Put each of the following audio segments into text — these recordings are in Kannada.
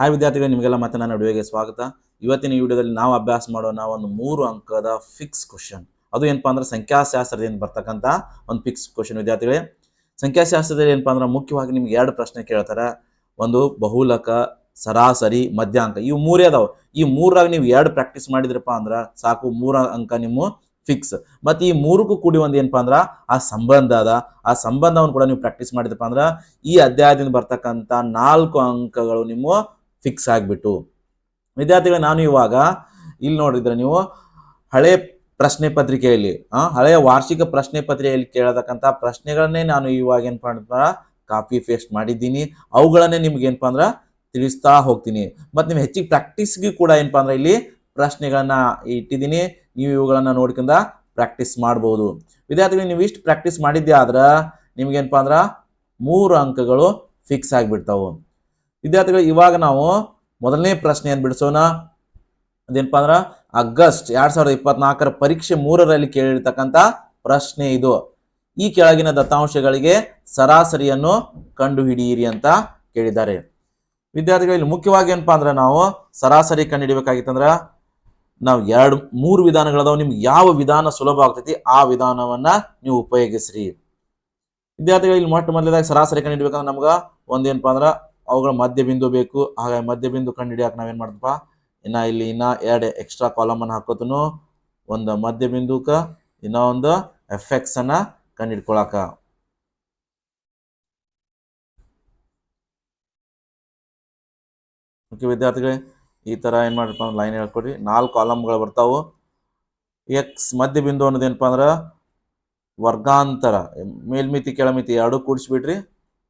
ಹಾಯ್ ವಿದ್ಯಾರ್ಥಿಗಳು, ನಿಮಗೆಲ್ಲ ಮತ್ತೆ ನನ್ನ ವಿಡಿಯೋಗೆ ಸ್ವಾಗತ. ಇವತ್ತಿನ ಈ ವಿಡಿಯೋದಲ್ಲಿ ನಾವು ಅಭ್ಯಾಸ ಮಾಡೋಣ ಒಂದು ಮೂರು ಅಂಕದ ಫಿಕ್ಸ್ ಕ್ವಶನ್ ಅದು ಏನಪ್ಪ ಅಂದ್ರೆ ಸಂಖ್ಯಾಶಾಸ್ತ್ರದಿಂದ ಬರ್ತಕ್ಕಂಥ ಒಂದು ಫಿಕ್ಸ್ ಕ್ವಶನ್ ವಿದ್ಯಾರ್ಥಿಗಳೇ. ಸಂಖ್ಯಾಶಾಸ್ತ್ರದಲ್ಲಿ ಏನಪ್ಪ ಅಂದ್ರೆ ಮುಖ್ಯವಾಗಿ ನಿಮ್ಗೆ ಎರಡು ಪ್ರಶ್ನೆ ಕೇಳ್ತಾರೆ. ಒಂದು, ಬಹುಲಕ, ಸರಾಸರಿ, ಮಧ್ಯಾಂಕ. ಇವು ಮೂರೇ ಅದಾವ. ಈ ಮೂರಾಗ ನೀವು ಎರಡು ಪ್ರಾಕ್ಟೀಸ್ ಮಾಡಿದ್ರಪ್ಪ ಅಂದ್ರೆ ಸಾಕು, ಮೂರ ಅಂಕ ನಿಮ್ಮ ಫಿಕ್ಸ್ ಮತ್ತೆ ಈ ಮೂರಕ್ಕೂ ಕೂಡಿ ಒಂದು ಏನಪ್ಪ ಅಂದ್ರೆ ಆ ಸಂಬಂಧ ಅದ. ಆ ಸಂಬಂಧವನ್ನು ಕೂಡ ನೀವು ಪ್ರಾಕ್ಟೀಸ್ ಮಾಡಿದ್ರಪ್ಪ ಅಂದ್ರೆ ಈ ಅಧ್ಯಾಯದಿಂದ ಬರ್ತಕ್ಕಂಥ ನಾಲ್ಕು ಅಂಕಗಳು ನಿಮ್ಮ ಫಿಕ್ಸ್ ಆಗಿಬಿಟ್ಟು. ವಿದ್ಯಾರ್ಥಿಗಳು, ನಾನು ಇವಾಗ ಇಲ್ಲಿ ನೋಡಿದ್ರೆ ನೀವು ಹಳೆ ಪ್ರಶ್ನೆ ಪತ್ರಿಕೆಯಲ್ಲಿ ಹಳೆಯ ವಾರ್ಷಿಕ ಪ್ರಶ್ನೆ ಪತ್ರಿಕೆಯಲ್ಲಿ ಕೇಳತಕ್ಕಂಥ ಪ್ರಶ್ನೆಗಳನ್ನೇ ನಾನು ಇವಾಗ ಏನಪ್ಪ ಅಂದ್ರೆ ಕಾಪಿ, ಪೇಸ್ಟ್ ಮಾಡಿದ್ದೀನಿ. ಅವುಗಳನ್ನೇ ನಿಮ್ಗೆ ಏನಪ್ಪ ಅಂದ್ರೆ ತಿಳಿಸ್ತಾ ಹೋಗ್ತೀನಿ. ಮತ್ತು ನೀವು ಹೆಚ್ಚಿಗೆ ಪ್ರಾಕ್ಟೀಸ್ಗೆ ಕೂಡ ಏನಪ್ಪ ಅಂದ್ರೆ ಇಲ್ಲಿ ಪ್ರಶ್ನೆಗಳನ್ನ ಇಟ್ಟಿದ್ದೀನಿ. ನೀವು ಇವುಗಳನ್ನ ನೋಡ್ಕೊಂಡ ಪ್ರಾಕ್ಟೀಸ್ ಮಾಡ್ಬೋದು. ವಿದ್ಯಾರ್ಥಿಗಳು, ನೀವು ಇಷ್ಟು ಪ್ರಾಕ್ಟೀಸ್ ಮಾಡಿದ್ದೆ ಆದ್ರೆ ನಿಮ್ಗೇನಪ್ಪ ಅಂದ್ರೆ ಮೂರು ಅಂಕಗಳು ಫಿಕ್ಸ್ ಆಗಿಬಿಡ್ತಾವು. ವಿದ್ಯಾರ್ಥಿಗಳು ಇವಾಗ ನಾವು ಮೊದಲನೇ ಪ್ರಶ್ನೆಯನ್ನು ಬಿಡಿಸೋಣ? ಅದೇನಪ್ಪ ಅಂದ್ರೆ ಆಗಸ್ಟ್ ಎರಡ್ ಸಾವಿರದ ಇಪ್ಪತ್ನಾಲ್ಕರ ಪರೀಕ್ಷೆ ಮೂರರಲ್ಲಿ ಕೇಳಿರ್ತಕ್ಕಂಥ ಪ್ರಶ್ನೆ ಇದು. ಈ ಕೆಳಗಿನ ದತ್ತಾಂಶಗಳಿಗೆ ಸರಾಸರಿಯನ್ನು ಕಂಡುಹಿಡಿಯಿರಿ ಅಂತ ಕೇಳಿದ್ದಾರೆ. ವಿದ್ಯಾರ್ಥಿಗಳಲ್ಲಿ ಮುಖ್ಯವಾಗಿ ಏನಪ್ಪಾ ಅಂದ್ರೆ ನಾವು ಸರಾಸರಿ ಕಂಡುಹಿಡಿಬೇಕಾಗಿತ್ತಂದ್ರ ನಾವು ಎರಡು, ಮೂರು ವಿಧಾನಗಳದಾವ. ನಿಮ್ಗೆ ಯಾವ ವಿಧಾನ ಸುಲಭ ಆಗ್ತೈತಿ ಆ ವಿಧಾನವನ್ನ ನೀವು ಉಪಯೋಗಿಸ್ರಿ. ವಿದ್ಯಾರ್ಥಿಗಳು, ಇಲ್ಲಿ ಮೊಟ್ಟ ಮೊದಲದಾಗಿ ಸರಾಸರಿ ಕಂಡುಹಿಡಿಬೇಕಂದ್ರೆ ನಮ್ಗೆ ಒಂದೇನಪ್ಪ ಅಂದ್ರೆ ಅವುಗಳ ಮಧ್ಯ ಬಿಂದು ಬೇಕು. ಹಾಗಾಗಿ ಮಧ್ಯ ಬಿಂದು ನಾವು ನಾವೇನ್ ಮಾಡ್ತಪ್ಪ ಇನ್ನ ಇಲ್ಲಿ ಇನ್ನ ಎರಡು ಎಕ್ಸ್ಟ್ರಾ ಕಾಲಮ್ ಅನ್ನ ಹಾಕೋತನು. ಒಂದು ಮಧ್ಯ ಬಿಂದುಕ ಇನ್ನ ಒಂದು ಎಫೆಕ್ಟ್ಸ್ ಅನ್ನ ಕಂಡುಹಿಡ್ಕೊಳಕ ಓಕೆ ವಿದ್ಯಾರ್ಥಿಗಳೇ, ಈ ತರ ಏನ್ ಅಂದ್ರೆ ಲೈನ್ ಹೇಳ್ಕೊಡ್ರಿ. ನಾಲ್ಕು ಕಾಲಮ್ಗಳು ಬರ್ತಾವು. ಎಕ್ಸ್ ಮಧ್ಯ ಬಿಂದು ಅನ್ನೋದೇನಪ್ಪ ಅಂದ್ರೆ ವರ್ಗಾಂತರ, ಮೇಲ್ಮಿತಿ, ಕೆಳಮಿತಿ ಎರಡು ಕೂಡಿಸ್ಬಿಟ್ರಿ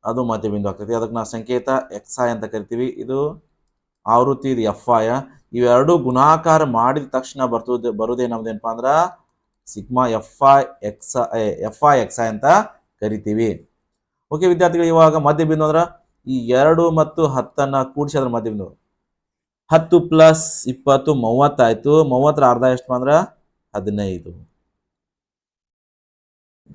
ಅದು ಮಧ್ಯ ಬಿಂದು ಆಗ್ತೈತಿ ಅದಕ್ಕೆ ನಾವು ಸಂಕೇತ ಎಕ್ಸ್ ಐ ಅಂತ ಕರಿತೀವಿ. ಇದು ಆವೃತ್ತಿ ಇದು ಎಫ್ ಐ ಇವೆರಡು ಗುಣಾಕಾರ ಮಾಡಿದ ತಕ್ಷಣ ಬರ್ತದ ಏನಪ್ಪ ಅಂದ್ರೆ sigma F I X F I X I ಅಂತ ಕರಿತೀವಿ. ಓಕೆ ವಿದ್ಯಾರ್ಥಿಗಳು, ಇವಾಗ ಮಧ್ಯ ಬಿಂದು ಅಂದ್ರೆ ಈ ಎರಡು ಮತ್ತು ಹತ್ತನ್ನ ಕೂಡಿಸಿ ಅದ್ರ ಮಧ್ಯ ಬಿಂದು. ಹತ್ತು ಪ್ಲಸ್ ಇಪ್ಪತ್ತು ಮೂವತ್ತಾಯ್ತು ಮೂವತ್ತರ ಅರ್ಧ ಎಷ್ಟು ಅಂದ್ರೆ ಹದಿನೈದು.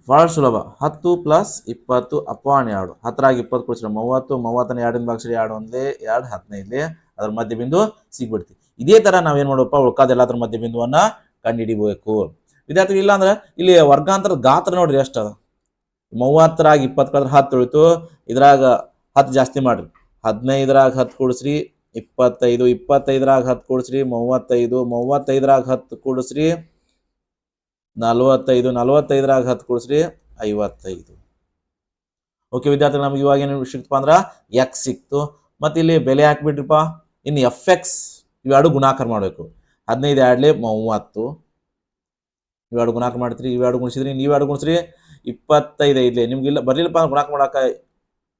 ಬಹಳ ಸುಲಭ. ಹತ್ತು ಪ್ಲಸ್ ಇಪ್ಪತ್ತು ಅಪಾನ್ ಎರಡು ಹತ್ತರಾಗಿ ಇಪ್ಪತ್ತು ಕೊಡ್ಸಿರ ಮೂವತ್ತು, ಮೂವತ್ತನ ಎರಡಿನ ಭಾಗಿಸ್ರಿ ಎರಡು ಒಂದೇ, ಎರಡು ಹದಿನೈದು ಅದ್ರ ಮಧ್ಯ ಬಿಂದು ಸಿಗ್ಬಿಡ್ತಿ. ಇದೇ ತರ ನಾವೇನ್ ಮಾಡೋಪ್ಪ, ಉಳ್ಕಾದ ಎಲ್ಲಾದ್ರ ಮಧ್ಯ ಬಿಂದುವನ್ನ ಕಂಡುಹಿಡಿಬೇಕು ವಿದ್ಯಾರ್ಥಿ ಇಲ್ಲ ಅಂದ್ರೆ ಇಲ್ಲಿ ವರ್ಗಾಂತರದ ಗಾತ್ರ ನೋಡ್ರಿ ಎಷ್ಟು ಅದ. ಮೂವತ್ತರಾಗ ಇಪ್ಪತ್ತು ಕಳೆದ್ರೆ ಹತ್ತು ಉಳಿತು. ಇದ್ರಾಗ ಹತ್ತು ಜಾಸ್ತಿ ಮಾಡ್ರಿ. ಹದಿನೈದರಾಗ ಹತ್ತು ಕೂಡಿಸ್ರಿ, ಇಪ್ಪತ್ತೈದು, ಇಪ್ಪತ್ತೈದರಾಗ ಹತ್ತು ಕೂಡಿಸ್ರಿ, ಮೂವತ್ತೈದು, ಮೂವತ್ತೈದರಾಗ ಹತ್ತು ಕೂಡಿಸ್ರಿ ನಲವತ್ತೈದು, ನಲವತ್ತೈದರಾಗ ಹತ್ತು ಕೂಡಿಸ್ರಿ, ಐವತ್ತೈದು. ಓಕೆ ವಿದ್ಯಾರ್ಥಿ ನಮ್ಗೆ ಇವಾಗ ಏನು ಸಿಕ್ತಪ್ಪ ಅಂದ್ರೆ ಎಕ್ಸ್ ಸಿಕ್ತು. ಮತ್ತೆ ಇಲ್ಲಿ ಬೆಲೆ ಹಾಕ್ಬಿಟ್ರಿಪ್ಪ. ಇನ್ನು ಎಫ್ ಎಕ್ಸ್ ಇವೆರಡು ಗುಣಾಕಾರ ಮಾಡಬೇಕು. ಹದಿನೈದು ಎರಡ್ಲಿ ಮೂವತ್ತು. ಇವೆರಡು ಗುಣಾಕಾರ ಮಾಡ್ತೀರಿ ಇವೆರಡು ಗುಣಿಸಿದ್ರಿ ನೀವು ಎರಡು ಗುಣಿಸ್ರಿ ಇಪ್ಪತ್ತೈದು ಐದ್ಲೆ. ನಿಮ್ಗೆ ಇಲ್ಲ ಬರಲಿಲ್ಲಪ್ಪ ಗುಣಾಕಾರ ಮಾಡಕ್ಕೆ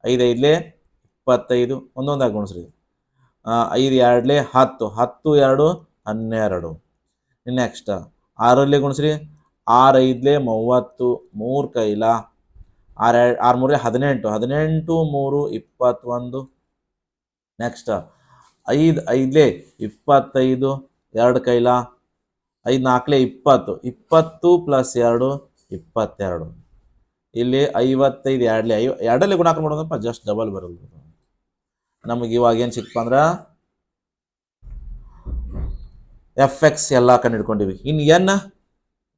ಐದು ಐದ್ಲೆ ಇಪ್ಪತ್ತೈದು, ಒಂದೊಂದಾಗಿ ಗುಣಿಸ್ರಿ. ಐದು ಎರಡ್ಲೆ ಹತ್ತು ಹತ್ತು ಎರಡು, ಹನ್ನೆರಡು. ನೆಕ್ಸ್ಟ್ ಆರಲ್ಲಿ ಗುಣಿಸ್ರಿ. ಆರು ಐದ್ಲೆ ಮೂವತ್ತು, ಮೂರು ಕೈಲ. ಆರ ಆರು, ಮೂರೇ, ಹದಿನೆಂಟು. ಹದಿನೆಂಟು, ಮೂರು, ಇಪ್ಪತ್ತೊಂದು. ನೆಕ್ಸ್ಟ್ ಐದು, ಐದ್ಲೆ ಇಪ್ಪತ್ತೈದು, ಎರಡು ಕೈಲ. ಐದು ನಾಲ್ಕಲೆ ಇಪ್ಪತ್ತು. ಇಪ್ಪತ್ತು ಪ್ಲಸ್ ಎರಡು, ಇಪ್ಪತ್ತೆರಡು. ಇಲ್ಲಿ ಐವತ್ತೈದು, ಎರಡಲೇ. ಐವ, ಎರಡಲ್ಲಿ ಗುಣಾಕಾರ ಮಾಡೋದಪ್ಪ ಜಸ್ಟ್ ಡಬಲ್ ಬರಲ್ಲ ನಮಗೆ ಇವಾಗ ಏನು ಸಿಕ್ಪ ಅಂದ್ರೆ ಎಫ್ ಎಕ್ಸ್ ಎಲ್ಲ ಕಂಡುಹಿಡ್ಕೊಂಡಿವಿ ಇನ್ನು ಎನ್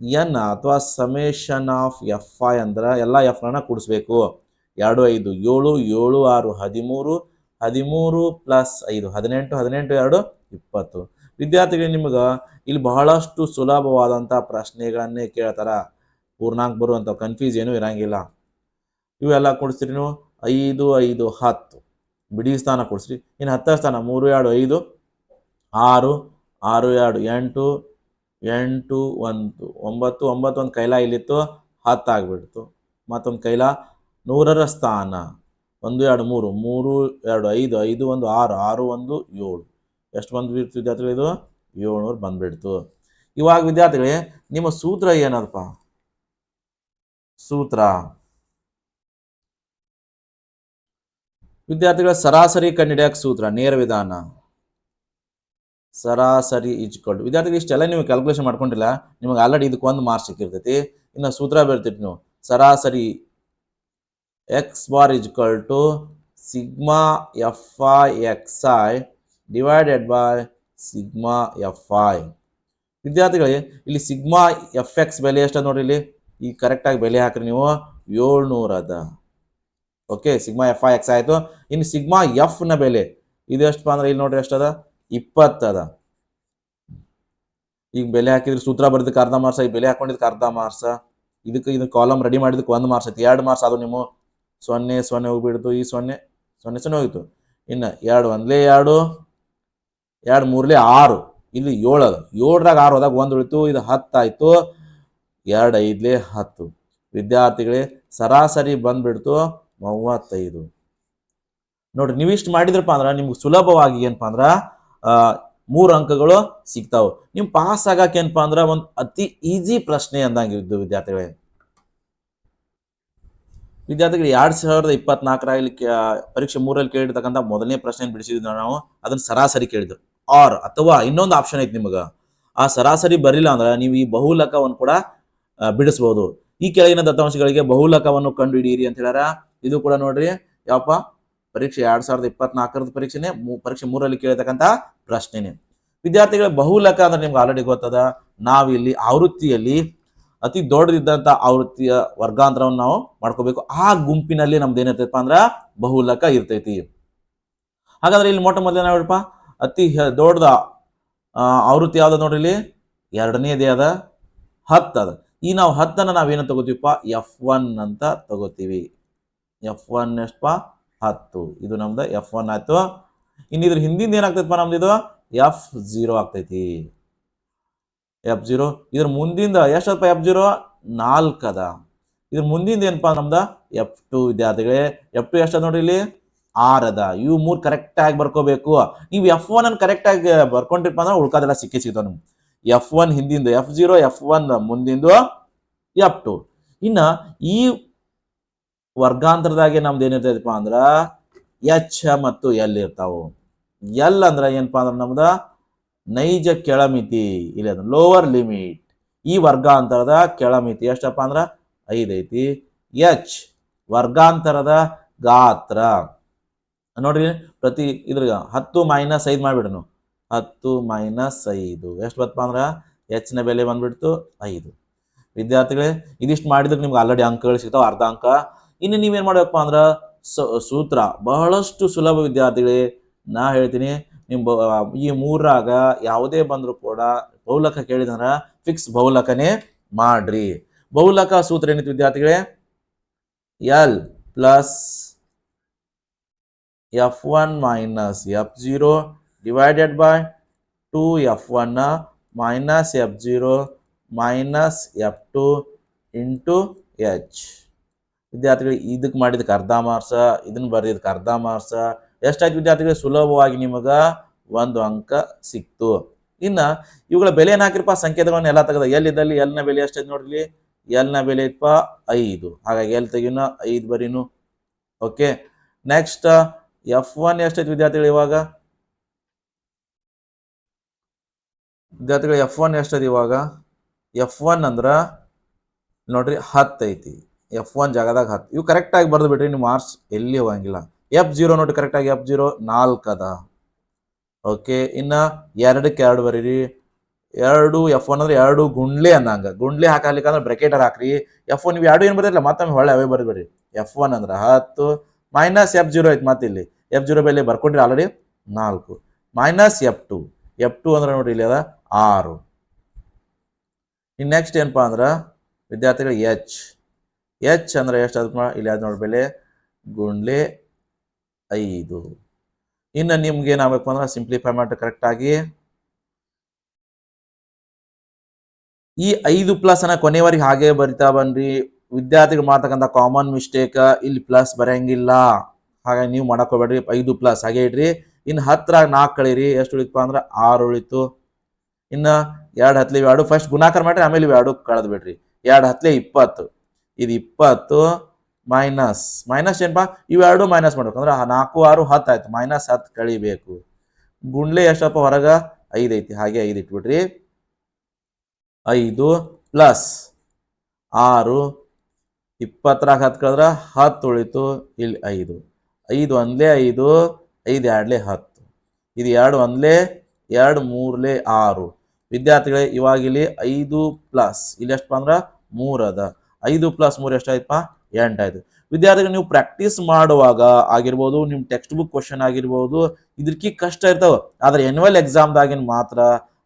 ಎನ್ ಅಥವಾ ಸಮೇಷನ್ ಆಫ್ ಎಫ್ ಐ ಅಂದ್ರೆ ಎಲ್ಲ ಎಫ್ಗಳನ್ನ ಕೂಡಿಸ್ಬೇಕು. ಎರಡು ಐದು, ಏಳು ಏಳು, ಆರು, ಹದಿಮೂರು ಹದಿಮೂರು ಪ್ಲಸ್ ಐದು, ಹದಿನೆಂಟು ಹದಿನೆಂಟು, ಎರಡು, ಇಪ್ಪತ್ತು. ವಿದ್ಯಾರ್ಥಿಗಳು ನಿಮ್ಗೆ ಇಲ್ಲಿ ಬಹಳಷ್ಟು ಸುಲಭವಾದಂಥ ಪ್ರಶ್ನೆಗಳನ್ನೇ ಕೇಳ್ತಾರ. ಪೂರ್ಣಾಂಕ ಬರುವಂಥ ಕನ್ಫ್ಯೂಸ್ ಏನೂ ಇರಂಗಿಲ್ಲ. ಇವೆಲ್ಲ ಕೊಡಿಸ್ರಿ ನೀವು? ಐದು ಐದು, ಹತ್ತು. ಬಿಡಿ ಸ್ಥಾನ ಕೊಡಿಸ್ರಿ. ಇನ್ನು ಹತ್ತರ ಸ್ಥಾನ, ಮೂರು, ಎರಡು, ಐದು, ಆರು ಆರು, ಎರಡು, ಎಂಟು ಎಂಟು ಒಂದು, ಒಂಬತ್ತು ಒಂಬತ್ತು ಒಂದು ಕೈಲ ಇಲ್ಲಿತ್ತು, ಹತ್ತು ಆಗಿಬಿಡ್ತು. ಮತ್ತೊಂದು ಕೈಲ ನೂರರ ಸ್ಥಾನ. ಒಂದು, ಎರಡು, ಮೂರು ಮೂರು, ಎರಡು, ಐದು ಐದು, ಒಂದು, ಆರು ಆರು, ಒಂದು, ಏಳು. ಎಷ್ಟು ಬಂದ್ಬಿಡ್ತು ವಿದ್ಯಾರ್ಥಿಗಳು ಇದು? ಏಳ್ನೂರು ಬಂದ್ಬಿಡ್ತು. ಇವಾಗ ವಿದ್ಯಾರ್ಥಿಗಳೇ, ನಿಮ್ಮ ಸೂತ್ರ ಏನದಪ್ಪ? ಸೂತ್ರ. ವಿದ್ಯಾರ್ಥಿಗಳ ಸರಾಸರಿ ಕಂಡಿಡಿಯಕ್ಕೆ ಸೂತ್ರ, ನೇರ ವಿಧಾನ. ಸರಾಸರಿ ಈಜ್ಕೊಂಡು ವಿದ್ಯಾರ್ಥಿಗಳು ಇಷ್ಟೆಲ್ಲ ನೀವು ಕ್ಯಾಲ್ಕುಲೇಷನ್ ಮಾಡ್ಕೊಂಡಿಲ್ಲ, ನಿಮಗೆ ಆಲ್ರೆಡಿ ಇದಕ್ಕೆ ಒಂದು ಮಾರ್ಕ್ಸ್ ಸಿಕ್ಕಿರ್ತೈತಿ. ಇನ್ನು ಸೂತ್ರ ಬರ್ತಿತ್ತು ನೀವು. ಸರಾಸರಿ X bar equal to sigma F I X I divided by sigma F I ವಿದ್ಯಾರ್ಥಿಗಳಿಗೆ ಇಲ್ಲಿ ಸಿಗ್ಮಾ ಎಫ್ ಎಕ್ಸ್ ಬೆಲೆ ಎಷ್ಟು ನೋಡ್ರಿ ಇಲ್ಲಿ? ಈ ಕರೆಕ್ಟಾಗಿ ಬೆಲೆ ಹಾಕ್ರಿ ನೀವು. ಏಳ್ನೂರ ಅದ. Okay sigma F I X ಆಯಿತು. ಇನ್ನು ಸಿಗ್ಮಾ ಎಫ್ನ ಬೆಲೆ, ಇದು ಎಷ್ಟಪ್ಪ ಅಂದ್ರೆ ಇಲ್ಲಿ ನೋಡ್ರಿ ಎಷ್ಟದ ಇಪ್ಪತ್ತದ ಈಗ ಬೆಲೆ ಹಾಕಿದ್ರೆ ಸೂತ್ರ ಬರ್ದಕ್ಕೆ ಅರ್ಧ ಮಾರ್ಸ ಈಗ ಬೆಲೆ ಹಾಕೊಂಡಿದ್ದಕ್ಕೆ ಅರ್ಧ ಮಾರ್ಸ ಇದಕ್ಕೆ ಇದು ಕಾಲಮ್ ರೆಡಿ ಮಾಡಿದಕ್ಕೆ ಒಂದು ಮಾರ್ಸ್ ಐತಿ ಎರಡು ಮಾರ್ಸ್ ಅದು ನಿಮ್ಮ ಸೊನ್ನೆ ಸೊನ್ನೆ ಹೋಗ್ಬಿಡ್ತು. ಈ ಸೊನ್ನೆ ಸೊನ್ನೆ ಸೊನ್ನೆ ಹೋಗಿತ್ತು ಇನ್ನು ಎರಡು ಒಂದ್ಲೇ ಎರಡು ಎರಡು ಮೂರ್ಲೆ ಆರು. ಇಲ್ಲಿ ಏಳು ಅದ. ಏಳರಾಗ ಆರು ಹೋದಾಗ ಒಂದು ಉಳಿತು, ಇದು ಹತ್ತಾಯಿತು ಎರಡು ಐದ್ಲೆ ಹತ್ತು. ವಿದ್ಯಾರ್ಥಿಗಳೇ, ಸರಾಸರಿ ಬಂದ್ಬಿಡ್ತು ಮೂವತ್ತೈದು. ನೋಡ್ರಿ ನೀವು ಇಷ್ಟು ಮಾಡಿದ್ರಪ್ಪ ಅಂದ್ರೆ, ನಿಮ್ಗೆ ಸುಲಭವಾಗಿ ಏನಪ್ಪ ಅಂದ್ರೆ ಮೂರು ಅಂಕಗಳು ಸಿಗ್ತಾವೆ. ನೀವು ಪಾಸ್ ಆಗಕ್ಕೆ ಏನಪ್ಪಾ ಅಂದ್ರೆ ಒಂದು ಅತಿ ಈಜಿ ಪ್ರಶ್ನೆ ಅಂದಂಗೆ ಇದ್ದು ವಿದ್ಯಾರ್ಥಿಗಳೇ. ವಿದ್ಯಾರ್ಥಿಗಳು, ಎರಡ್ ಸಾವಿರದ ಇಪ್ಪತ್ನಾಲ್ಕರಲ್ಲಿ ಪರೀಕ್ಷೆ ಮೂರಲ್ಲಿ ಕೇಳಿರ್ತಕ್ಕಂಥ ಮೊದಲನೇ ಪ್ರಶ್ನೆ ಬಿಡಿಸಿದ್ವಿ ನಾವು. ಅದನ್ನ ಸರಾಸರಿ ಕೇಳಿದ್ರು ಆರ್ ಅಥವಾ ಇನ್ನೊಂದು ಆಪ್ಷನ್ ಐತಿ ನಿಮಗೆ. ಆ ಸರಾಸರಿ ಬರಿಲ್ಲ ಅಂದ್ರೆ ನೀವು ಈ ಬಹುಲಕವನ್ನು ಕೂಡ ಬಿಡಿಸ್ಬೋದು. ಈ ಕೆಳಗಿನ ದತ್ತಾಂಶಗಳಿಗೆ ಬಹುಲಕವನ್ನು ಕಂಡುಹಿಡಿಯಿರಿ ಅಂತ ಹೇಳ್ಯಾರ. ಇದು ಕೂಡ ನೋಡ್ರಿ, ಯಾವಪ್ಪ? ಪರೀಕ್ಷೆ ಎರಡ್ ಸಾವಿರದ ಇಪ್ಪತ್ನಾಲ್ಕರದ ಪರೀಕ್ಷೆನೇ ಪರೀಕ್ಷೆ ಮೂರಲ್ಲಿ ಕೇಳತಕ್ಕಂಥ ಪ್ರಶ್ನೆನೆ. ವಿದ್ಯಾರ್ಥಿಗಳ ಬಹುಲಕ ಅಂದ್ರೆ ನಿಮ್ಗೆ ಆಲ್ರೆಡಿ ಗೊತ್ತದ, ನಾವಿಲ್ಲಿ ಆವೃತ್ತಿಯಲ್ಲಿ ಅತಿ ದೊಡ್ಡದಿದ್ದಂತ ಆವೃತ್ತಿಯ ವರ್ಗಾಂತರವನ್ನು ನಾವು ಮಾಡ್ಕೋಬೇಕು. ಆ ಗುಂಪಿನಲ್ಲಿ ನಮ್ದು ಏನೈತಪ್ಪ ಅಂದ್ರ ಬಹುಲಕ ಇರ್ತೈತಿ. ಹಾಗಾದ್ರೆ ಇಲ್ಲಿ ಮೊಟ್ಟ ಮೊದಲೇ ನೋಡಪ್ಪ ಅತಿ ದೊಡ್ಡದ ಆವೃತ್ತಿ ಯಾವ್ದು ನೋಡ್ರಿ ಇಲ್ಲಿ? ಎರಡನೇದೇ ಅದ ಹತ್ತದ ಈ ನಾವು ಹತ್ತನ್ನ ನಾವೇನ ತಗೋತೀವಪ್ಪ? ಎಫ್ ಒನ್ ಅಂತ ತಗೋತೀವಿ. ಎಫ್ ಒನ್ ಎಷ್ಟಪ್ಪ? ಹತ್ತು. ಇದು ನಮ್ದು ಎಫ್ ಒನ್ ಆಯ್ತು. ಇನ್ನು ಇದ್ರ ಹಿಂದಿಂದ ಏನಾಗ್ತೈತಪ್ಪ ನಮ್ದು ಇದು? ಎಫ್ ಜೀರೋ ಆಗ್ತೈತಿ. ಎಫ್ ಜೀರೋ ಇದ್ರ ಮುಂದಿಂದ ಎಷ್ಟಪ್ಪ ಎಫ್ ಜೀರೋ ನಾಲ್ಕದ ಇದ್ರ ಮುಂದಿಂದ ಏನಪ್ಪ ನಮ್ದ? ಎಫ್ ಟು ವಿದ್ಯಾರ್ಥಿಗಳೇ ಎಫ್ ಟು ಎಷ್ಟದ ನೋಡ್ರಿ ಇಲ್ಲಿ? ಆರ್ ಅದ. ಇವು ಮೂರು ಕರೆಕ್ಟ್ ಆಗಿ ಬರ್ಕೋಬೇಕು. ನೀವು ಎಫ್ ಒನ್ ಅನ್ನು ಕರೆಕ್ಟ್ ಆಗಿ ಬರ್ಕೊಂಡಿರಪ್ಪ ಅಂದ್ರೆ ಉಳ್ಕೋದೆಲ್ಲ ಸಿಕ್ಕಿ ಸಿಗ್ತಾವ ನಿಮ್ಗೆ. ಎಫ್ ಒನ್ ಹಿಂದಿಂದ ಎಫ್ ಜೀರೋ ಎಫ್ ಒನ್ ಮುಂದಿಂದು ಎಫ್ ಟು ಇನ್ನ ಈ ವರ್ಗಾಂತರದಾಗೆ ನಮ್ದು ಏನಿರ್ತೈತಪ್ಪ ಅಂದ್ರೆ ಎಚ್ ಮತ್ತು ಎಲ್ ಇರ್ತಾವು. ಎಲ್ ಅಂದ್ರೆ ಏನಪ್ಪಾ ಅಂದ್ರೆ ನಮ್ದ ನೈಜ ಕೆಳಮಿತಿ, ಇಲ್ಲ ಲೋವರ್ ಲಿಮಿಟ್ ಈ ವರ್ಗಾಂತರದ ಕೆಳಮಿತಿ ಎಷ್ಟಪ್ಪ ಅಂದ್ರೆ ಐದೈತಿ ಎಚ್ ವರ್ಗಾಂತರದ ಗಾತ್ರ. ನೋಡ್ರಿ ಪ್ರತಿ ಇದ್ರ ಹತ್ತು ಮೈನಸ್ ಐದು ಮಾಡಿಬಿಡೋನು. ಹತ್ತು ಮೈನಸ್ ಐದು. ಎಷ್ಟು ಬತ್ತಪ್ಪ ಅಂದ್ರೆ ಎಚ್ನ ಬೆಲೆ ಬಂದ್ಬಿಡ್ತು ಐದು. ವಿದ್ಯಾರ್ಥಿಗಳೇ, ಇದಿಷ್ಟು ಮಾಡಿದ್ರೆ ನಿಮ್ಗೆ ಆಲ್ರೆಡಿ ಅಂಕಗಳು ಸಿಗ್ತಾವೆ, ಅರ್ಧ ಅಂಕ. ಇನ್ನು ನೀವೇನ್ ಮಾಡ್ಬೇಕಪ್ಪ ಅಂದ್ರ ಸೂತ್ರ. ಬಹಳಷ್ಟು ಸುಲಭ ವಿದ್ಯಾರ್ಥಿಗಳೇ ನಾ ಹೇಳ್ತೀನಿ ನಿಮ್ಮ ಈ ಮೂರಾಗ ಯಾವುದೇ ಬಂದರೂ ಕೂಡ ಬಹುಲಕ ಕೇಳಿದಂದ್ರ ಫಿಕ್ಸ್ ಬಹುಲಕನೇ ಮಾಡ್ರಿ. ಬಹುಲಕ ಸೂತ್ರ ಏನಿತ್ತು ವಿದ್ಯಾರ್ಥಿಗಳೇ? L plus F one minus F zero divided by two F one minus F zero minus F two into H ವಿದ್ಯಾರ್ಥಿಗಳಿಗೆ ಇದಕ್ಕೆ ಮಾಡಿದಕ್ಕೆ ಅರ್ಧ ಮಾರ್ಸ ಇದನ್ನು ಬರೆದಿದ್ದಕ್ಕೆ ಅರ್ಧ ಮಾರ್ಸ ಎಷ್ಟಾಯ್ತು ವಿದ್ಯಾರ್ಥಿಗಳಿಗೆ ಸುಲಭವಾಗಿ ನಿಮಗೆ ಒಂದು ಅಂಕ ಸಿಕ್ತು. ಇನ್ನು ಇವುಗಳ ಬೆಲೆ ಏನಾಕಿರಪ್ಪ ಸಂಕೇತಗಳನ್ನ ಎಲ್ಲ ತೆಗೆದ ಎಲ್ಲಿದ್ದಲ್ಲಿ ಎಲ್ನ ಬೆಲೆ ಎಷ್ಟೈತೆ ನೋಡ್ರಿ? ಎಲ್ನ ಬೆಲೆ ಐತಪ್ಪ ಐದು. ಹಾಗಾಗಿ ಎಲ್ ತೆಗಿನ ಐದು ಬರೀನು. ಓಕೆ ನೆಕ್ಸ್ಟ್ ಎಫ್ ಒನ್ ಎಷ್ಟೈತಿ ವಿದ್ಯಾರ್ಥಿಗಳು ಇವಾಗ? ವಿದ್ಯಾರ್ಥಿಗಳು ಎಫ್ ಒನ್ ಎಷ್ಟೈತೆ ಇವಾಗ? ಎಫ್ ಒನ್ ಅಂದ್ರೆ ನೋಡ್ರಿ ಹತ್ತು ಐತಿ ಎಫ್ ಒನ್ ಜಾಗದಾಗ ಹತ್ತು ಇವು ಕರೆಕ್ಟಾಗಿ ಬರೆದು ಬಿಡ್ರಿ ನಿಮ್ಮ ಮಾರ್ಕ್ಸ್ ಎಲ್ಲಿ ಹೋಗಂಗಿಲ್ಲ. ಎಫ್ ಜೀರೋ ನೋಡಿ ಕರೆಕ್ಟಾಗಿ ಎಫ್ ಜೀರೋ ನಾಲ್ಕು ಅದ ಓಕೆ ಇನ್ನ ಎರಡಕ್ಕೆ ಎರಡು ಬರೀರಿ. ಎರಡು ಎಫ್ ಒನ್ ಅಂದ್ರೆ ಎರಡು ಗುಂಡ್ಲೆ ಅನ್ನಂಗ ಗುಂಡ್ಲೆ ಹಾಕಲಿಕ್ಕಂದ್ರೆ ಬ್ರೆಕೆಟರ್ ಹಾಕ್ರಿ. ಎಫ್ ಒನ್ ನೀವು ಎರಡು ಏನು ಬರೀರಲ್ಲ, ಮತ್ತೊಮ್ಮೆ ಹೊಳೆ ಅವೇ ಬರೀಬೇಡಿ ಎಫ್ ಒನ್ ಅಂದ್ರೆ ಹತ್ತು ಮೈನಸ್ ಎಫ್ ಜೀರೋ ಐತೆ ಮತ್ತೆ ಇಲ್ಲಿ. ಎಫ್ ಜೀರೋ ಬೆಲೆ ಬರ್ಕೊಂಡ್ರಿ ಆಲ್ರೆಡಿ ನಾಲ್ಕು. Minus F two. F two ಅಂದ್ರೆ ನೋಡಿ ಇಲ್ಲಿ ಅದ ಆರು. ಇನ್ನು ನೆಕ್ಸ್ಟ್ ಏನಪ್ಪಾ ಅಂದ್ರೆ, ವಿದ್ಯಾರ್ಥಿಗಳು ಎಚ್ ಎಚ್ ಅಂದ್ರೆ ಎಷ್ಟು ಅದಕ್ಕೆ ಇಲ್ಲಿ ಅದು ನೋಡಿ ಬೆಲೆ, ಗುಂಡ್ಲೆ ಐದು. ಇನ್ನು ನಿಮ್ಗೆ ಏನಾಗಬೇಕು ಅಂದ್ರೆ ಸಿಂಪ್ಲಿಫೈ ಮಾಡಿ ಕರೆಕ್ಟಾಗಿ ಈ ಐದು ಪ್ಲಸ್ ಅನ್ನ ಕೊನೆಯವರೆಗೆ ಹಾಗೆ ಬರಿತಾ ಬನ್ರಿ. ವಿದ್ಯಾರ್ಥಿಗಳು ಮಾಡ್ತಕ್ಕಂಥ ಕಾಮನ್ ಮಿಸ್ಟೇಕ್ ಇಲ್ಲಿ ಪ್ಲಸ್ ಬರೆಯಂಗಿಲ್ಲ. ಹಾಗಾಗಿ ನೀವು ಮಾಡಕ್ ಹೋಗ್ಬೇಡ್ರಿ, ಐದು ಪ್ಲಸ್ ಹಾಗೆ ಇಡ್ರಿ. ಇನ್ನು ಹತ್ತರಾಗ ನಾಲ್ಕು ಕಳೀರಿ. ಎಷ್ಟು ಉಳಿತಪ್ಪ ಅಂದ್ರೆ ಆರು ಉಳಿತು. ಇನ್ನು ಎರಡು ಹತ್ಲೆ ಎರಡು ಫಸ್ಟ್ ಗುಣಾಕಾರ ಮಾಡ್ರಿ, ಆಮೇಲೆ ಎರಡು ಕಳೆದು ಬಿಡ್ರಿ. ಎರಡು ಹತ್ಲೆ ಇಪ್ಪತ್ತು. ಇದು ಇಪ್ಪತ್ತು ಮೈನಸ್ ಮೈನಸ್ ಏನಪ್ಪ ಇವೆರಡು ಮೈನಸ್ ಮಾಡ್ಬೇಕು. ಅಂದ್ರೆ ನಾಲ್ಕು, ಆರು, ಹತ್ತು ಆಯ್ತು. ಮೈನಸ್ ಹತ್ತು ಕಳಿಬೇಕು. ಗುಂಡ್ಲೆ ಎಷ್ಟಪ್ಪ ಹೊರಗ? ಐದು ಐತಿ. ಹಾಗೆ ಐದು ಇಟ್ಬಿಡ್ರಿ ಐದು ಪ್ಲಸ್ ಆರು. ಇಪ್ಪತ್ತರಾಗ ಹತ್ತು ಕಳೆದ್ರ ಹತ್ತು ಉಳಿತು. ಇಲ್ಲಿ ಐದು. ಐದು ಒಂದ್ಲೇ ಐದು ಐದು ಎರಡ್ಲೆ ಹತ್ತು. ಇದು ಎರಡು ಒಂದ್ಲೇ ಎರಡು ಮೂರ್ಲೆ ಆರು. ವಿದ್ಯಾರ್ಥಿಗಳೇ ಇವಾಗ ಇಲ್ಲಿ ಐದು ಪ್ಲಸ್ ಇಲ್ಲಿ ಎಷ್ಟಪ್ಪ ಅಂದ್ರೆ? ಮೂರು ಅದ. ಐದು ಪ್ಲಸ್ ಮೂರು ಎಷ್ಟಾಯ್ತಪ್ಪ? ಎಂಟಾಯ್ತು. ವಿದ್ಯಾರ್ಥಿಗಳು, ನೀವು ಪ್ರಾಕ್ಟೀಸ್ ಮಾಡುವಾಗ ಆಗಿರ್ಬೋದು, ನಿಮ್ಮ ಟೆಕ್ಸ್ಟ್ ಬುಕ್ ಕ್ವಶನ್ ಆಗಿರ್ಬೋದು ಇದಕ್ಕೆ ಕಷ್ಟ ಇರ್ತಾವ. ಆದ್ರೆ ಎನ್ಯುವಲ್ ಎಕ್ಸಾಮ್ದಾಗಿನ ಮಾತ್ರ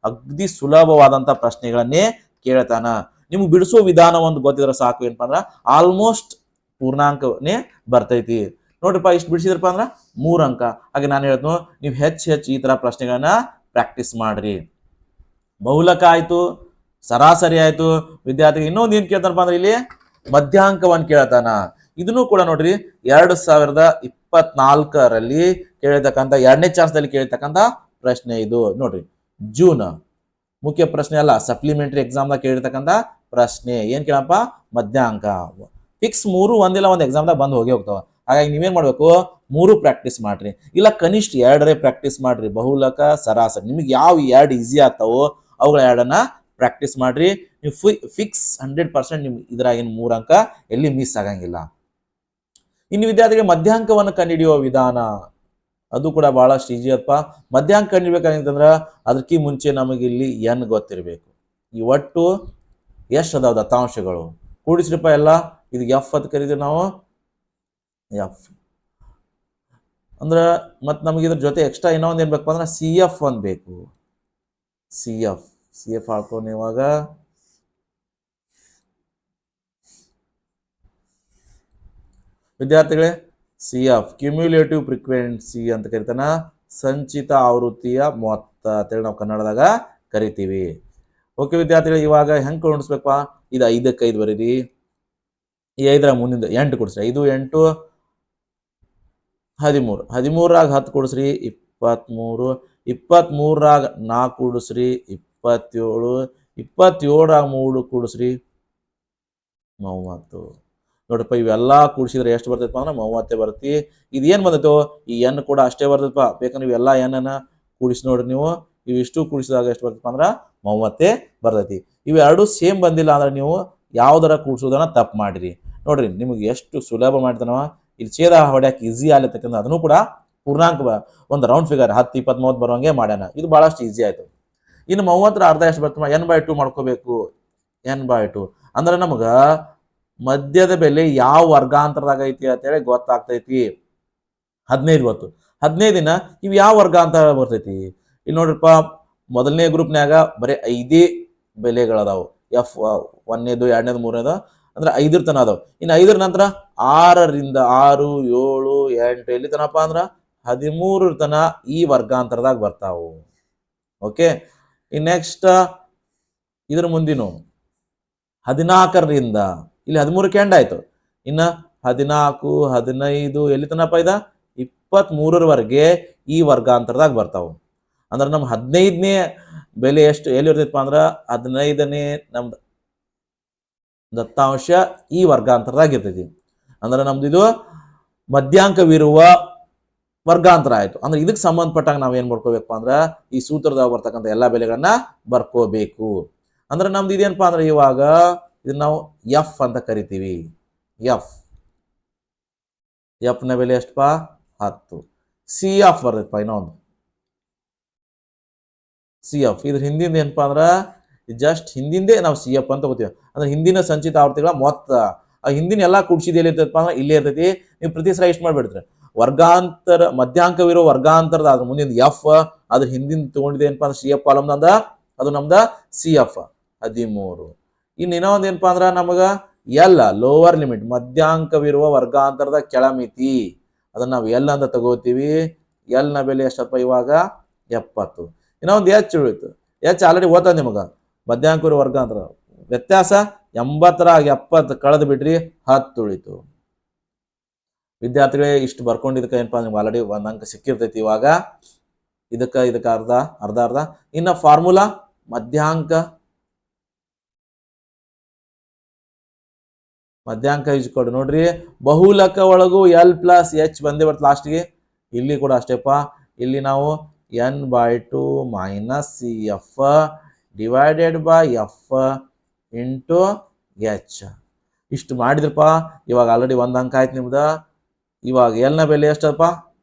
ಅಗ್ದಿ ಸುಲಭವಾದಂತ ಪ್ರಶ್ನೆಗಳನ್ನೇ ಕೇಳ್ತಾನ. ನಿಮ್ಗೆ ಬಿಡಿಸೋ ವಿಧಾನ ಒಂದು ಗೊತ್ತಿದ್ರೆ ಸಾಕು ಏನಪ್ಪ ಅಂದ್ರೆ ಆಲ್ಮೋಸ್ಟ್ ಪೂರ್ಣಾಂಕನೇ ಬರ್ತೈತಿ. ನೋಡ್ರಿಪ್ಪ, ಇಷ್ಟು ಬಿಡಿಸಿದ್ರಪ್ಪ ಅಂದ್ರೆ ಮೂರ್ ಅಂಕ. ಹಾಗೆ ನಾನು ಹೇಳ್ತು ನೀವು ಹೆಚ್ಚು ಹೆಚ್ಚು ಈ ತರ ಪ್ರಶ್ನೆಗಳನ್ನ ಪ್ರಾಕ್ಟೀಸ್ ಮಾಡ್ರಿ. ಬಹುಲಕ ಆಯ್ತು. ಸರಾಸರಿ ಆಯ್ತು. ವಿದ್ಯಾರ್ಥಿಗೆ ಇನ್ನೊಂದು ಏನ್ ಕೇಳ್ತಾನಪ್ಪ ಅಂದ್ರೆ ಇಲ್ಲಿ ಮಧ್ಯಾಂಕವನ್ನು ಕೇಳ್ತಾನ. ಇದನ್ನು ಕೂಡ ನೋಡ್ರಿ, ಎರಡು ಸಾವಿರದ ಇಪ್ಪತ್ನಾಲ್ಕರಲ್ಲಿ ಕೇಳಿರ್ತಕ್ಕಂಥ, ಎರಡನೇ ಚಾನ್ಸ್ದಲ್ಲಿ ಕೇಳಿರ್ತಕ್ಕಂಥ ಪ್ರಶ್ನೆ ಇದು. ನೋಡ್ರಿ, ಜೂನ್ ಮುಖ್ಯ ಪ್ರಶ್ನೆ ಅಲ್ಲ ಸಪ್ಲಿಮೆಂಟರಿ ಎಕ್ಸಾಮ್ದಾಗ ಕೇಳಿರ್ತಕ್ಕಂಥ ಪ್ರಶ್ನೆ. ಏನ್ ಕೇಳಪ್ಪ? ಮಧ್ಯಾಂಕ. ಫಿಕ್ಸ್ ಮೂರು ಒಂದಿಲ್ಲ, ಒಂದು ಎಕ್ಸಾಮ್ದಾಗ ಬಂದು ಹೋಗಿ ಹೋಗ್ತಾವ. ಹಾಗಾಗಿ ನೀವೇನ್ ಮಾಡ್ಬೇಕು? ಮೂರು ಪ್ರಾಕ್ಟೀಸ್ ಮಾಡ್ರಿ. ಇಲ್ಲ, ಕನಿಷ್ಠ ಎರಡರೇ ಪ್ರಾಕ್ಟೀಸ್ ಮಾಡ್ರಿ. ಬಹುಲಕ, ಸರಾಸರಿ. ನಿಮ್ಗೆ ಯಾವ ಎರಡು ಈಸಿ ಆಗ್ತಾವೋ, ಅವುಗಳ ಎರಡನ್ನ ಪ್ರಾಕ್ಟೀಸ್ ಮಾಡ್ರಿ. ನೀವು ಫಿಕ್ಸ್ ಹಂಡ್ರೆಡ್ ಪರ್ಸೆಂಟ್ ನಿಮ್ಗೆ ಇದ್ರಾಗಿನ ಮೂರು ಅಂಕ ಎಲ್ಲಿ ಮಿಸ್ ಆಗಂಗಿಲ್ಲ. ಇನ್ನು ವಿದ್ಯಾರ್ಥಿಗಳಿಗೆ ಮಧ್ಯಾಂಕವನ್ನು ಕಂಡುಹಿಡಿಯುವ ವಿಧಾನ, ಅದು ಕೂಡ ಭಾಳಷ್ಟು ಈಜಿ ಅಪ್ಪ ಮಧ್ಯಾಂಕ ಕಂಡುಹಿಡ್ಬೇಕಂತಂದ್ರ ಅದಕ್ಕೆ ಮುಂಚೆ ನಮಗೆ ಇಲ್ಲಿ ಎನ್ ಗೊತ್ತಿರಬೇಕು. ಈ ಒಟ್ಟು ಎಷ್ಟು ಅದಾವ ದತ್ತಾಂಶಗಳು. ಕೂಡಿಸ್ರಿಪ್ಪ ಎಲ್ಲ, ಇದು ಎಫ್ ಅಂತ ಕರಿತೀವಿ ನಾವು. ಎಫ್ ಅಂದ್ರೆ, ಮತ್ತೆ ನಮಗೆ ಇದ್ರ ಜೊತೆ ಎಕ್ಸ್ಟ್ರಾ ಇನ್ನೊಂದು ಏನು ಬೇಕಪ್ಪ ಅಂದ್ರೆ ಸಿ ಎಫ್ ಒಂದು ಬೇಕು. ಸಿ ಎಫ್ ಸಿ ಎಫ್ ಹಾಕೊಂಡು ಇವಾಗ. ವಿದ್ಯಾರ್ಥಿಗಳೇ ಸಿ ಎಫ್ ಕ್ಯುಮ್ಯುಲೇಟಿವ್ ಫ್ರೀಕ್ವೆನ್ಸಿ ಅಂತ ಕರಿತಾನ, ಸಂಚಿತ ಆವೃತ್ತಿಯ ಮೊತ್ತ ಅಂತೇಳಿ ನಾವು ಕನ್ನಡದಾಗ ಕರಿತೀವಿ. ಓಕೆ ವಿದ್ಯಾರ್ಥಿಗಳು, ಇವಾಗ ಹೆಂಗೆ ಕೊಡಿಸ್ಬೇಕಪ್ಪ ಇದು ಐದಕ್ಕೆ ಐದು ಬರೀರಿ. ಈ ಐದರ ಮುಂದಿನ ಎಂಟು ಕೊಡಿಸ್ರಿ. ಐದು, ಎಂಟು, ಹದಿಮೂರು. ಹದಿಮೂರಾಗ ಹತ್ತು ಕೊಡಿಸ್ರಿ ಇಪ್ಪತ್ತ್ಮೂರು ಇಪ್ಪತ್ತ್ಮೂರಾಗ ನಾಲ್ಕು ಕೂಡಿಸ್ರಿ ಇಪ್ಪತ್ತೇಳು ಇಪ್ಪತ್ತೇಳರಾಗ ಮೂರು ಕೂಡಿಸ್ರಿ. ಮೂವತ್ತು. ನೋಡಪ್ಪ, ಇವೆಲ್ಲ ಕೂಡಿಸಿದ್ರೆ ಎಷ್ಟು ಬರ್ತೈತಪ್ಪ ಅಂದ್ರೆ ಮೂವತ್ತೇ ಬರುತ್ತೆ. ಇದೇನು ಬಂದೈತೋ, ಈ ಎನ್ ಕೂಡ ಅಷ್ಟೇ ಬರ್ತೈತಪ್ಪ. ಬೇಕಂದ್ರೆ ಇವೆಲ್ಲ ಎನ್ನ ಕೂಡಿಸಿ ನೋಡ್ರಿ ನೀವು. ಇವಿಷ್ಟು ಕೂಡಿಸಿದಾಗ ಎಷ್ಟು ಬರ್ತೈತಪ್ಪ ಅಂದ್ರೆ ಮೂವತ್ತೇ ಬರ್ತೈತಿ. ಇವೆರಡು ಸೇಮ್ ಬಂದಿಲ್ಲ ಅಂದ್ರೆ ನೀವು ಯಾವ್ದಾರ ಕೂಡಿಸೋದನ್ನ ತಪ್ಪು ಮಾಡಿರಿ. ನೋಡ್ರಿ, ನಿಮಗೆ ಎಷ್ಟು ಸುಲಭ ಮಾಡ್ತಾನವ ಇಲ್ಲಿ ಛೇದ ಹೊಡ್ಯಾಕೆ ಈಸಿ ಆಗ್ಲತ್ತಕ್ಕಂದ್ರೆ ಅದನ್ನು ಕೂಡ ಪೂರ್ಣಾಂಕ ಒಂದು ರೌಂಡ್ ಫಿಗರ್ ಹತ್ತು, ಇಪ್ಪತ್ತ್, ಮೂವತ್ತು ಬರುವಂಗೆ ಮಾಡ್ಯಾನ. ಇದು ಬಹಳಷ್ಟು ಈಸಿ ಆಯ್ತು. ಇನ್ನು ಮೂವತ್ತರ ಅರ್ಧ ಎಷ್ಟು ಬರ್ತಮ್ಮ ಎನ್ ಬೈ ಟು ಮಾಡ್ಕೋಬೇಕು. ಎನ್ ಬೈ ಟು ಅಂದ್ರೆ ನಮಗ ಮಧ್ಯದ ಬೆಲೆ ಯಾವ ವರ್ಗಾಂತರದಾಗ ಐತಿ ಅಂತೇಳಿ ಗೊತ್ತಾಗ್ತೈತಿ. ಹದಿನೈದು ಗೊತ್ತು. ಹದಿನೈದಿನ ದಿನ ಇವು ಯಾವ ವರ್ಗಾಂತರ ಬರ್ತೈತಿ? ಇಲ್ಲಿ ನೋಡ್ರಪ್ಪ, ಮೊದಲನೇ ಗ್ರೂಪ್ನ್ಯಾಗ ಬರೀ ಐದೇ ಬೆಲೆಗಳದಾವು. ಎಫ್ ಒಂದನೇದು, ಎರಡನೇದು, ಮೂರನೇದು, ಅಂದ್ರೆ ಐದರ ತನ ಅದಾವ. ಇನ್ನು ಐದರ ನಂತರ ಆರರಿಂದ ಆರು, ಏಳು, ಎಂಟು, ಎಲ್ಲಿ ತನಪ್ಪ ಅಂದ್ರ ಹದಿಮೂರರ ತನ ಈ ವರ್ಗಾಂತರದಾಗ ಬರ್ತಾವು. ಓಕೆ ಇನ್ ನೆಕ್ಸ್ಟ್ ಇದ್ರ ಮುಂದಿನ ಹದಿನಾಲ್ಕರಿಂದ ಇಲ್ಲಿ ಹದಿಮೂರು ಎಂಡ್ ಆಯ್ತು. ಇನ್ನ ಹದಿನಾಲ್ಕು ಹದಿನೈದು, ಎಲ್ಲಿ ತನಪ ಇದ? ಇಪ್ಪತ್ತ್ಮೂರರವರೆಗೆ ಈ ವರ್ಗಾಂತರದಾಗ ಬರ್ತಾವೆ. ಅಂದ್ರೆ ನಮ್ಮ ಹದಿನೈದನೇ ಬೆಲೆ ಎಷ್ಟು, ಎಲ್ಲಿ ಇರ್ತೈತಪ್ಪ ಅಂದ್ರೆ ಹದಿನೈದನೇ ನಮ್ದು ದತ್ತಾಂಶ ಈ ವರ್ಗಾಂತರದಾಗ ಇರ್ತೈತಿ. ಅಂದ್ರೆ ನಮ್ದು ಇದು ಮಧ್ಯಾಂಕವಿರುವ ವರ್ಗಾಂತರ ಆಯ್ತು. ಅಂದ್ರೆ ಇದಕ್ಕೆ ಸಂಬಂಧಪಟ್ಟಾಗ ನಾವು ಏನ್ ಮಾಡ್ಕೋಬೇಕು ಅಂದ್ರೆ ಈ ಸೂತ್ರದಾಗ ಬರ್ತಕ್ಕಂಥ ಎಲ್ಲಾ ಬೆಲೆಗಳನ್ನ ಬರ್ಕೋಬೇಕು. ಅಂದ್ರೆ ನಮ್ದು ಇದೇನಪ್ಪ ಅಂದ್ರೆ ಇವಾಗ ಇದನ್ನ ನಾವು ಎಫ್ ಅಂತ ಕರಿತೀವಿ. ಎಫ್ ಎಫ್ನ ಬೆಲೆ ಎಷ್ಟಪ್ಪ? ಹತ್ತು. ಸಿ ಎಫ್ ಬರ್ತೈತಪ್ಪ ಇನ್ನೊಂದು. ಸಿ ಎಫ್ ಇದ್ರ ಹಿಂದಿಂದ ಏನಪ್ಪಾ ಅಂದ್ರ ಜಸ್ಟ್ ಹಿಂದಿಂದೇ ನಾವು ಸಿ ಎಫ್ ಅಂತ ತಗೋತೀವಿ ಅಂದ್ರೆ ಹಿಂದಿನ ಸಂಚಿತ ಆವೃತ್ತಿಗಳ ಮೊತ್ತ. ಆ ಹಿಂದಿನ ಎಲ್ಲಾ ಕುಡ್ಸಿದ ಎಲ್ಲಿ ಇರ್ತೈತಪ್ಪ ಅಂದ್ರೆ ಇಲ್ಲೇ ಇರ್ತೈತಿ. ನೀವು ಪ್ರತಿ ಸಲ ಎಷ್ಟು ಮಾಡ್ಬಿಡ್ತೀರಿ? ವರ್ಗಾಂತರ ಮಧ್ಯಾಂಕವಿರೋ ವರ್ಗಾಂತರದ ಅದ್ರ ಮುಂದಿನ ಎಫ್ ಅದ್ರ ಹಿಂದಿನ ತಗೊಂಡಿದೆ ಏನಪ್ಪಾ ಅಂದ್ರೆ ಸಿ ಎಫ್ ಕಾಲಮ್ ಅಂದ ಅದು ನಮ್ದ ಸಿ ಎಫ್ ಹದಿಮೂರು. ಇನ್ನು ಇನ್ನೊಂದು ಏನಪ್ಪಾ ಅಂದ್ರೆ ನಮಗ ಎಲ್ಲ ಲೋವರ್ ಲಿಮಿಟ್ ಮಧ್ಯಾಂಕವಿರುವ ವರ್ಗಾಂತರದ ಕೆಳಮಿತಿ. ಅದನ್ನ ನಾವು ಎಲ್ ಅಂತ ತಗೋತೀವಿ. ಎಲ್ನ ಬೆಲೆ ಎಷ್ಟಪ್ಪ ಇವಾಗ? ಎಪ್ಪತ್ತು. ಇನ್ನೊಂದು ಎಚ್ ಉಳಿತು. ಎಚ್ ಆಲ್ರೆಡಿ ಓದ್ತಾ ನಿಮಗ? ಮಧ್ಯಾಂಕವಿರುವ ವರ್ಗಾಂತರ. ವ್ಯತ್ಯಾಸ ಎಂಬತ್ತರಾಗ ಎಪ್ಪತ್ತು ಕಳೆದು ಬಿಡ್ರಿ, ಹತ್ತು ಉಳಿತು. ವಿದ್ಯಾರ್ಥಿಗಳೇ ಇಷ್ಟು ಬರ್ಕೊಂಡಿದ್ದಕ್ಕೆ ಏನಪ್ಪ ನಿಮ್ಗೆ ಆಲ್ರೆಡಿ ಒಂದು ಅಂಕ ಸಿಕ್ಕಿರ್ತೈತಿ ಇವಾಗ. ಇದಕ್ಕೆ ಇದಕ್ಕೆ ಅರ್ಧ ಅರ್ಧ ಅರ್ಧ. ಇನ್ನು ಫಾರ್ಮುಲಾ ಮಧ್ಯಾಂಕ ಮಧ್ಯಾಂಕ ಇಸ್ಕೊಡು ನೋಡ್ರಿ, ಬಹುಲಕ ಒಳಗೂ ಎಲ್ ಪ್ಲಸ್ ಎಚ್ ಬಂದೇ ಬರ್ತದೆ ಲಾಸ್ಟ್ಗೆ ಇಲ್ಲಿ ಕೂಡ ಅಷ್ಟೇಪ್ಪ ಇಲ್ಲಿ ನಾವು N by two minus C F divided by F into H ಇಷ್ಟು ಮಾಡಿದ್ರಪ್ಪ. ಇವಾಗ ಆಲ್ರೆಡಿ ಒಂದು ಅಂಕ ಆಯ್ತು ನಿಮ್ದು. ಇವಾಗ ಎಲ್ನ ಬೆಲೆ ಎಷ್ಟಪ್ಪ?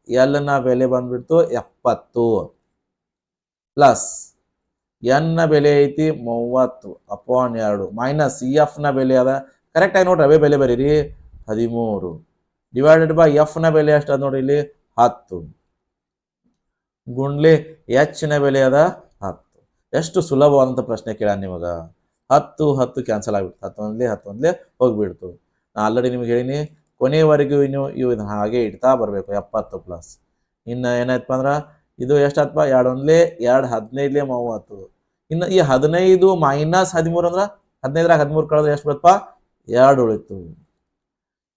ಎಲ್ನ ಬೆಲೆ ಬಂದ್ಬಿಡ್ತು ಎಪ್ಪತ್ತು. ಪ್ಲಸ್ ಎನ್ನ ಬೆಲೆ ಐತಿ ಮೂವತ್ತು, ಅಪಾನ್ ಎರಡು. ಮೈನಸ್ ಇ ಎಫ್ನ ಬೆಲೆ ಅದ. ಕರೆಕ್ಟಾಗಿ ನೋಡ್ರಿ, ಅವೇ ಬೆಲೆ ಬರೀರಿ. ಹದಿಮೂರು. ಡಿವೈಡೆಡ್ ಬೈ ಎಫ್ನ ಬೆಲೆ ಎಷ್ಟು ಅದ ನೋಡ್ರಿ ಇಲ್ಲಿ? ಹತ್ತು. ಗುಂಡ್ಲಿ ಎಚ್ನ ಬೆಲೆ ಅದ ಹತ್ತು. ಎಷ್ಟು ಸುಲಭವಾದಂಥ ಪ್ರಶ್ನೆ ಕೇಳ ನಿಮಗ. ಹತ್ತು ಹತ್ತು ಕ್ಯಾನ್ಸಲ್ ಆಗ್ಬಿಡ್ತು. ಹತ್ತೊಂದ್ಲಿ ಹತ್ತೊಂದ್ಲಿ ಹೋಗ್ಬಿಡ್ತು. ನಾ ಆಲ್ರೆಡಿ ನಿಮ್ಗೆ ಹೇಳಿನಿ ಕೊನೆಯವರೆಗೂ ಇನ್ನು ಇವು ಇದನ್ನು ಹಾಗೆ ಇಡ್ತಾ ಬರಬೇಕು, ಎಪ್ಪತ್ತು ಪ್ಲಸ್ ಇನ್ನು ಏನಾಯ್ತಪ್ಪ ಅಂದ್ರೆ, ಇದು ಎಷ್ಟಾತ್ಪ ಎರಡು ಒಂದ್ಲೆ ಎರಡು ಹದಿನೈದ್ಲೆ ಮೂವತ್ತು. ಇನ್ನು ಈ ಹದಿನೈದು ಮೈನಸ್ ಹದಿಮೂರು ಅಂದ್ರೆ ಹದಿನೈದರಾಗ ಹದಿಮೂರು ಕಳೆದ್ರೆ ಎಷ್ಟು ಬರುತ್ತಪ್ಪ ಎರಡು ಉಳಿತು.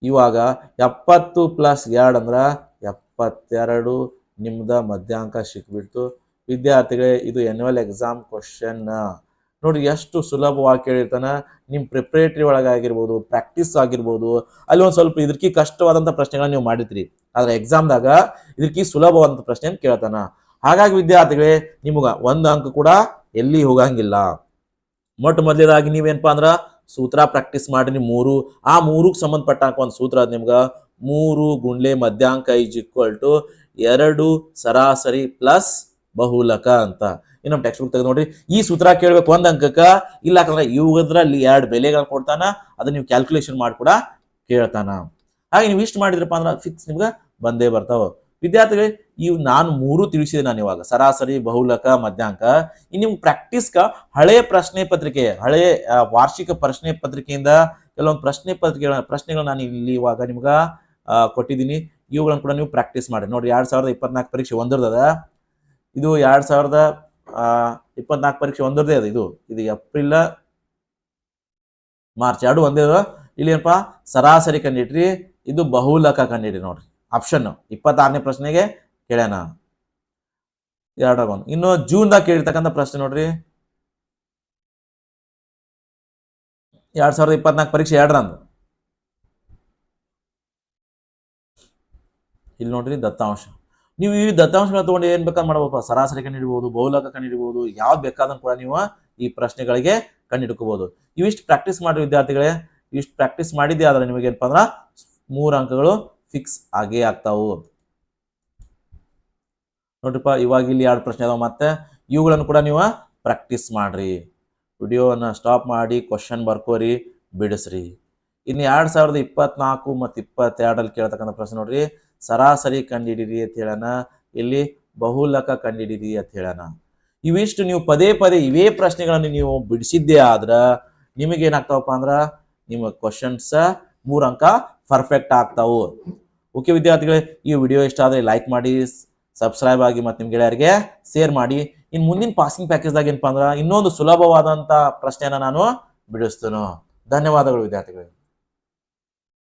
ಇವಾಗ ಎಪ್ಪತ್ತು ಪ್ಲಸ್ ಎರಡು ಅಂದ್ರೆ, ಎಪ್ಪತ್ತೆರಡು ನಿಮ್ದ ಮಧ್ಯಾಂಕ ಸಿಕ್ಬಿಡ್ತು. ವಿದ್ಯಾರ್ಥಿಗಳೇ, ಇದು ಎನ್ಯುವಲ್ ಎಕ್ಸಾಮ್ ಕ್ವಶನ್ ನೋಡಿ, ಎಷ್ಟು ಸುಲಭವಾಗಿ ಕೇಳಿರ್ತಾನೆ ನಿಮ್ಮ ಪ್ರಿಪ್ರೇಟರಿ ಒಳಗಾಗಿರ್ಬೋದು ಪ್ರಾಕ್ಟೀಸ್ ಆಗಿರ್ಬೋದು, ಅಲ್ಲಿ ಒಂದು ಸ್ವಲ್ಪ ಇದಕ್ಕೆ ಕಷ್ಟವಾದಂಥ ಪ್ರಶ್ನೆಗಳನ್ನ ನೀವು ಮಾಡಿದ್ರಿ. ಆದರೆ ಎಕ್ಸಾಮ್ದಾಗ ಇದಕ್ಕೆ ಸುಲಭವಾದಂಥ ಪ್ರಶ್ನೆ ಕೇಳ್ತಾನ. ಹಾಗಾಗಿ ವಿದ್ಯಾರ್ಥಿಗಳೇ, ನಿಮಗೆ ಒಂದು ಅಂಕ ಕೂಡ ಎಲ್ಲಿ ಹೋಗಂಗಿಲ್ಲ. ಮೊಟ್ಟ ಮೊದಲೇದಾಗಿ ನೀವೇನಪ್ಪ ಅಂದ್ರೆ, ಸೂತ್ರ ಪ್ರಾಕ್ಟೀಸ್ ಮಾಡಿ ಮೂರು. ಆ ಮೂರಕ್ಕೆ ಸಂಬಂಧಪಟ್ಟ ಒಂದು ಸೂತ್ರ ಅದು ನಿಮ್ಗೆ. ಮೂರು ಗುಂಡ್ಲೆ ಮಧ್ಯಾಂಕ ಈಜ್ ಈಕ್ವಲ್ ಟು ಎರಡು ಸರಾಸರಿ ಪ್ಲಸ್ ಬಹುಲಕ ಅಂತ. ಇನ್ನು ನಮ್ಮ ಟೆಕ್ಸ್ಟ್ ಬುಕ್ ತೆಗೆದು ನೋಡ್ರಿ. ಈ ಸೂತ್ರ ಕೇಳಬೇಕು ಒಂದ್ ಅಂಕಕ್ಕ. ಇಲ್ಲ ಯಾಕಂದ್ರೆ ಇವುದ್ರಲ್ಲಿ ಎರಡು ಬೆಲೆಗಳು ಕೊಡ್ತಾನ. ಅದನ್ನ ನೀವು ಕ್ಯಾಲ್ಕುಲೇಷನ್ ಮಾಡಿ ಕೂಡ ಕೇಳ್ತಾನ. ಹಾಗೆ ನೀವು ಇಷ್ಟು ಮಾಡಿದ್ರಪ್ಪ ಅಂದ್ರೆ ಫಿಕ್ಸ್ ನಿಮ್ಗೆ ಬಂದೇ ಬರ್ತಾವ. ವಿದ್ಯಾರ್ಥಿಗಳೇ ಇವು ನಾನು ಮೂರು ತಿಳಿಸಿದೆ ನಾನು ಇವಾಗ. ಸರಾಸರಿ, ಬಹುಲಕ, ಮಧ್ಯಾಂಕ. ಇನ್ನು ನಿಮ್ಗೆ ಪ್ರಾಕ್ಟೀಸ್ಗ ಹಳೆಯ ಪ್ರಶ್ನೆ ಪತ್ರಿಕೆ ಹಳೆಯ ವಾರ್ಷಿಕ ಪ್ರಶ್ನೆ ಪತ್ರಿಕೆಯಿಂದ ಕೆಲವೊಂದು ಪ್ರಶ್ನೆ ಪತ್ರಿಕೆ ಪ್ರಶ್ನೆಗಳು ನಾನು ಇಲ್ಲಿ ಇವಾಗ ನಿಮ್ಗೆ ಕೊಟ್ಟಿದ್ದೀನಿ. ಇವುಗಳನ್ನು ಕೂಡ ನೀವು ಪ್ರಾಕ್ಟೀಸ್ ಮಾಡಿ. ನೋಡಿ ಎರಡ್ ಸಾವಿರದ ಇಪ್ಪತ್ನಾಲ್ಕು ಪರೀಕ್ಷೆ ಒಂದರದ ಇದು ಎರಡ್ ಸಾವಿರದ ಇಪ್ಪತ್ನಾಲ್ಕು ಪರೀಕ್ಷೆ ಒಂದರದೇ ಅದು, ಇದು. ಇದು ಏಪ್ರಿಲ್, ಮಾರ್ಚ್. ಎರಡು ಒಂದೇ. ಇಲ್ಲಿ ಏನಪ್ಪ ಸರಾಸರಿ ಕಂಡಿಡ್ರಿ ಇದು ಬಹುಲಕ ಕಂಡಿಡ್ರಿ ನೋಡ್ರಿ. ಆಪ್ಷನ್ ಇಪ್ಪತ್ತಾರನೇ ಪ್ರಶ್ನೆಗೆ ಕೇಳ್ಯಾನ ಎರಡಾಗ ಒಂದು. ಇನ್ನು ಜೂನ್ದಾಗ ಕೇಳಿರ್ತಕ್ಕಂಥ ಪ್ರಶ್ನೆ ನೋಡ್ರಿ. ಎರಡ್ ಸಾವಿರದ ಇಪ್ಪತ್ನಾಲ್ಕು ಪರೀಕ್ಷೆ ಎರಡರಂದು ಇಲ್ಲಿ ನೋಡ್ರಿ ದತ್ತಾಂಶ. ನೀವು ಈ ದತ್ತಾಂಶಗಳನ್ನ ತಗೊಂಡು ಏನ್ ಬೇಕಾದ್ ಮಾಡಬೇಕು ಸರಾಸರಿ ಕಂಡಿಡ್ಬೋದು, ಬಹುಲಕ ಕಂಡಿಡ್ಬೋದು, ಯಾವ್ದು ಬೇಕಾದ್ರೂ ಕೂಡ ನೀವು ಈ ಪ್ರಶ್ನೆಗಳಿಗೆ ಕಂಡಿಡ್ಕೋಬಹುದು ಇವಿಷ್ಟು ಪ್ರಾಕ್ಟೀಸ್ ಮಾಡಿ ವಿದ್ಯಾರ್ಥಿಗಳೇ. ಇಷ್ಟು ಪ್ರಾಕ್ಟೀಸ್ ಮಾಡಿದ್ದೆ ಆದ್ರೆ ನಿಮಗೆ ಏನಪ್ಪ ಅಂದ್ರ ಮೂರು ಅಂಕಗಳು ಫಿಕ್ಸ್ ಆಗೇ ಆಗ್ತಾವು. ನೋಡ್ರಿಪ್ಪ, ಇವಾಗ ಇಲ್ಲಿ ಎರಡು ಪ್ರಶ್ನೆ ಅದಾವ ಮತ್ತೆ. ಇವುಗಳನ್ನು ಕೂಡ ನೀವು ಪ್ರಾಕ್ಟೀಸ್ ಮಾಡ್ರಿ. ವಿಡಿಯೋವನ್ನು ಸ್ಟಾಪ್ ಮಾಡಿ ಕ್ವಶನ್ ಬರ್ಕೋರಿ, ಬಿಡಿಸ್ರಿ. ಇನ್ನು ಎರಡು ಸಾವಿರದ ಇಪ್ಪತ್ನಾಲ್ಕು ಮತ್ತು ಇಪ್ಪತ್ತೆರಡರಲ್ಲಿ ಕೇಳ್ತಕ್ಕಂಥ ಪ್ರಶ್ನೆ ನೋಡ್ರಿ. ಸರಾಸರಿ ಕಂಡಿಡಿರಿ ಅಂತ ಹೇಳೋಣ. ಇಲ್ಲಿ ಬಹುಲಕ ಕಂಡಿಡಿರಿ ಅಂತ ಹೇಳೋಣ. ಇವಿಷ್ಟು ನೀವು ಪದೇ ಪದೇ ಇವೇ ಪ್ರಶ್ನೆಗಳನ್ನು ನೀವು ಬಿಡಿಸಿದ್ದೇ ಆದ್ರೆ ನಿಮಗೆ ಏನಾಗ್ತಾವಪ್ಪ ಅಂದ್ರ ನಿಮ್ಮ ಕ್ವಶನ್ಸ್ ಮೂರು ಅಂಕ ಪರ್ಫೆಕ್ಟ್ ಆಗ್ತಾವು. ಓಕೆ ವಿದ್ಯಾರ್ಥಿಗಳೇ, ಈ ವಿಡಿಯೋ ಇಷ್ಟ ಆದರೆ ಲೈಕ್ ಮಾಡಿ ಸಬ್ಸ್ಕ್ರೈಬ್ ಆಗಿ ಮತ್ತು ನಿಮ್ಮ ಗೆಳೆಯರಿಗೆ ಶೇರ್ ಮಾಡಿ. ಇನ್ನು ಮುಂದಿನ ಪಾಸಿಂಗ್ ಪ್ಯಾಕೇಜ್ದಾಗ ಏನಪ್ಪ ಅಂದ್ರೆ ಇನ್ನೊಂದು ಸುಲಭವಾದಂಥ ಪ್ರಶ್ನೆನ ನಾನು ಬಿಡಿಸ್ತೇನೆ. ಧನ್ಯವಾದಗಳು ವಿದ್ಯಾರ್ಥಿಗಳೇ.